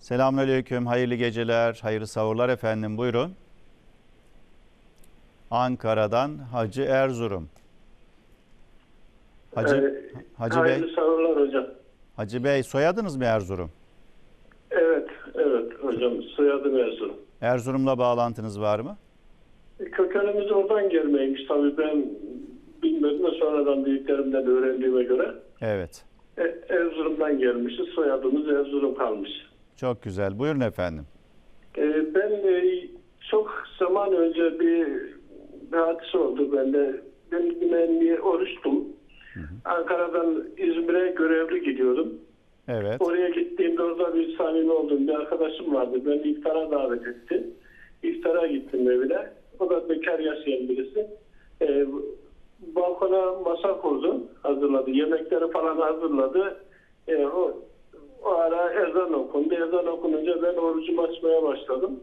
Selamünaleyküm, hayırlı geceler, hayırlı sahurlar efendim. Buyurun. Ankara'dan Hacı Erzurum. Hacı Ee, Hacı Bey, Hayırlı sahurlar hocam. Hacı Bey soyadınız mı Erzurum? Evet, evet hocam. Soyadım Erzurum. Erzurum'la bağlantınız var mı? Kökenimiz oradan gelmeymiş tabii ben bilmedim de sonradan büyüklerimden öğrendiğime göre. Evet. E, Erzurum'dan gelmişiz. Soyadımız Erzurum kalmış. Çok güzel. Buyurun efendim. Ee, ben e, çok zaman önce bir, bir hadise oldu bende. Ben bir oruçtum. Ankara'dan İzmir'e görevli gidiyordum. Evet. Oraya gittiğimde orada bir samimi olduğum bir arkadaşım vardı. Beni iftara davet etti. İftara gittim evine. O da bekar yaşayan birisi. Ee, balkona masa kurdu. Hazırladı. Yemekleri falan hazırladı. Ee, o, o ara ezan okundu. Ezan okununca ben orucumu açmaya başladım.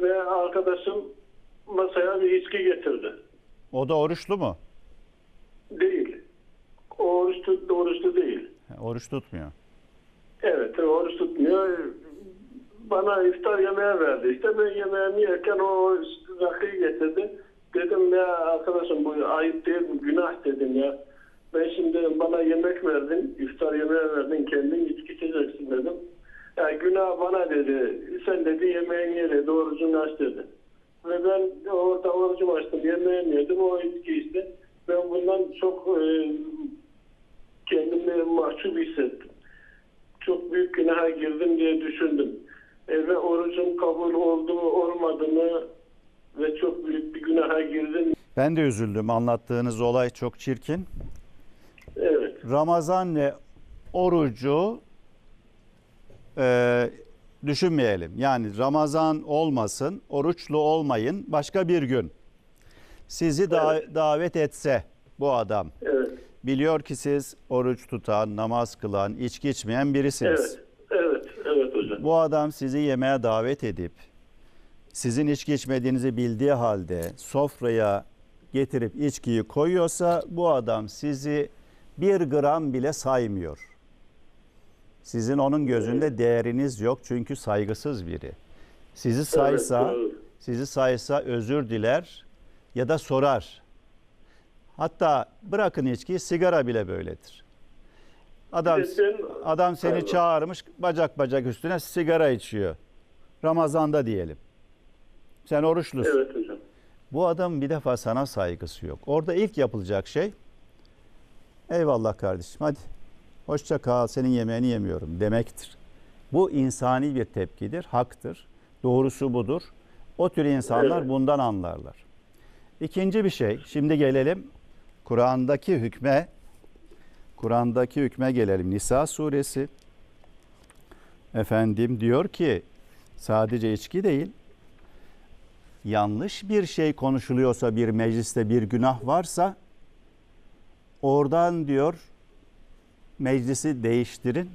Ve arkadaşım masaya bir içki getirdi. O da oruçlu mu? Değil. O oruçlu, oruçlu değil. Oruç tutmuyor. Evet, oruç tutmuyor. Bana iftar yemeği verdi. İşte ben yemeğimi yerken o rakıyı getirdi. Dedim ya arkadaşım bu ayıp değil, bu günah dedim ya. Ben şimdi bana yemek verdin, iftar yemeği verdin, kendin içki içeceksin dedim. Ya günah bana dedi, sen dedi yemeğini ye dedi, orucunu aç dedi. Ve ben orada orucumu açtım, yemeğimi yedim, o içki içti. Ben bundan çok e, kendimi mahcup hissettim çok büyük günaha girdim diye düşündüm. E, ve orucum kabul oldu mu olmadı mı ve çok büyük bir günaha girdim. Ben de üzüldüm. Anlattığınız olay çok çirkin. Evet, Ramazan ve orucu e, düşünmeyelim. Yani Ramazan olmasın, oruçlu olmayın, başka bir gün. Sizi da- Evet. davet etse bu adam, evet, biliyor ki siz oruç tutan, namaz kılan, içki içmeyen birisiniz. evet, evet, evet hocam. Bu adam sizi yemeğe davet edip, sizin içki içmediğinizi bildiği halde sofraya getirip içkiyi koyuyorsa bu adam sizi bir gram bile saymıyor. Sizin onun gözünde değeriniz yok çünkü saygısız biri. Sizi saysa, sizi saysa özür diler ya da sorar. Hatta bırakın içkiyi sigara bile böyledir. Adam adam seni Pardon. çağırmış bacak bacak üstüne sigara içiyor. Ramazanda diyelim. Sen oruçlusun. Evet hocam. Bu adam bir defa sana saygısı yok. Orada ilk yapılacak şey eyvallah kardeşim hadi hoşça kal senin yemeğini yemiyorum demektir. Bu insani bir tepkidir, haktır. Doğrusu budur. O tür insanlar Evet. bundan anlarlar. İkinci bir şey, şimdi gelelim Kur'an'daki hükme, Kur'an'daki hükme gelelim. Nisa suresi efendim diyor ki sadece içki değil, yanlış bir şey konuşuluyorsa bir mecliste bir günah varsa oradan diyor meclisi değiştirin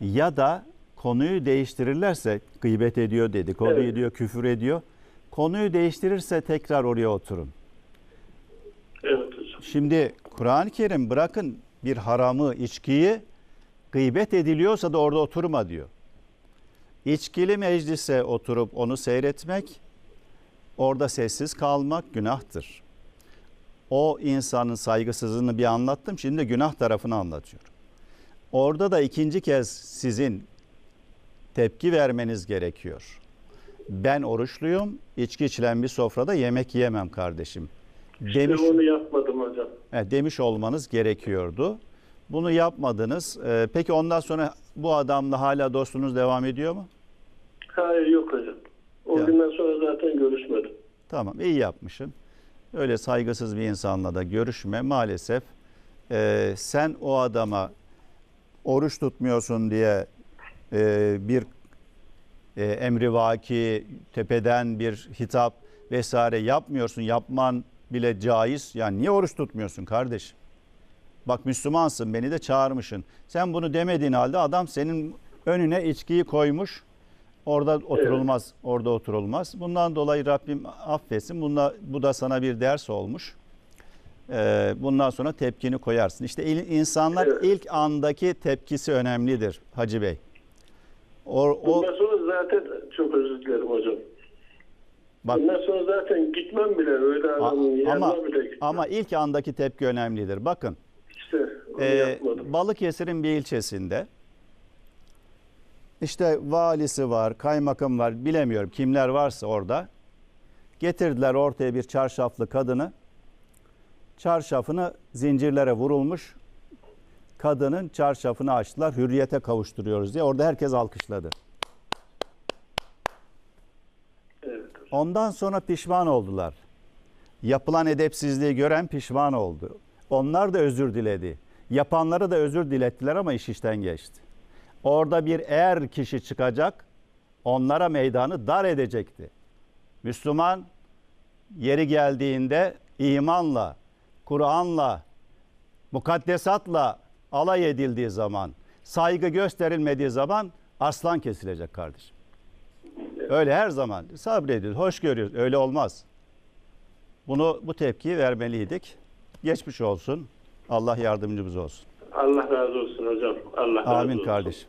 ya da konuyu değiştirirlerse gıybet ediyor dedikodu Evet. ediyor küfür ediyor konuyu değiştirirse tekrar oraya oturun. Evet hocam. Şimdi Kur'an-ı Kerim bırakın bir haramı, içkiyi gıybet ediliyorsa da orada oturma diyor. İçkili meclise oturup onu seyretmek, orada sessiz kalmak günahtır. O insanın saygısızlığını bir anlattım, şimdi de günah tarafını anlatıyorum. Orada da ikinci kez sizin tepki vermeniz gerekiyor. Ben oruçluyum, içki içilen bir sofrada yemek yiyemem kardeşim. Demiş, Ben onu yapmadım hocam. e, demiş olmanız gerekiyordu. Bunu yapmadınız. E, peki ondan sonra bu adamla hala dostluğunuz devam ediyor mu? Hayır yok hocam. O Ya. günden sonra zaten görüşmedim. Tamam iyi yapmışsın. Öyle saygısız bir insanla da görüşme maalesef. e, sen o adama oruç tutmuyorsun diye e, bir e, emri vaki tepeden bir hitap vesaire yapmıyorsun. Yapman bile caiz. Yani niye oruç tutmuyorsun kardeşim? Bak Müslümansın beni de çağırmışsın. Sen bunu demediğin halde adam senin önüne içkiyi koymuş. Orada oturulmaz, orada oturulmaz. Bundan dolayı Rabbim affetsin. Bunla, bu da sana bir ders olmuş. Ee, bundan sonra tepkini koyarsın. İşte insanlar Evet. ilk andaki tepkisi önemlidir Hacı Bey. O, o Bundan sonra zaten çok özür dilerim hocam. bak Bundan sonra zaten gitmem bile öyle adamın yanına ama bile gitmem. ama ilk andaki tepki önemlidir. Bakın işte onu Ee, yapmadım. Balıkesir'in bir ilçesinde işte valisi var, kaymakam var, bilemiyorum kimler varsa orada. Getirdiler ortaya bir çarşaflı kadını. Çarşafını zincirlere vurulmuş. Kadının çarşafını açtılar. Hürriyete kavuşturuyoruz diye. Orada herkes alkışladı. Ondan sonra pişman oldular. Yapılan edepsizliği gören pişman oldu. Onlar da özür diledi. Yapanları da özür dilettiler ama iş işten geçti. Orada bir eğer kişi çıkacak, onlara meydanı dar edecekti. Müslüman yeri geldiğinde imanla, Kur'an'la, mukaddesatla alay edildiği zaman, saygı gösterilmediği zaman aslan kesilecek kardeşim. Öyle her zaman sabrediyoruz, hoş görüyoruz. Öyle olmaz. Bunu bu tepkiyi vermeliydik. Geçmiş olsun. Allah yardımcımız olsun. Allah razı olsun hocam. Allah razı Amin olsun. kardeşim.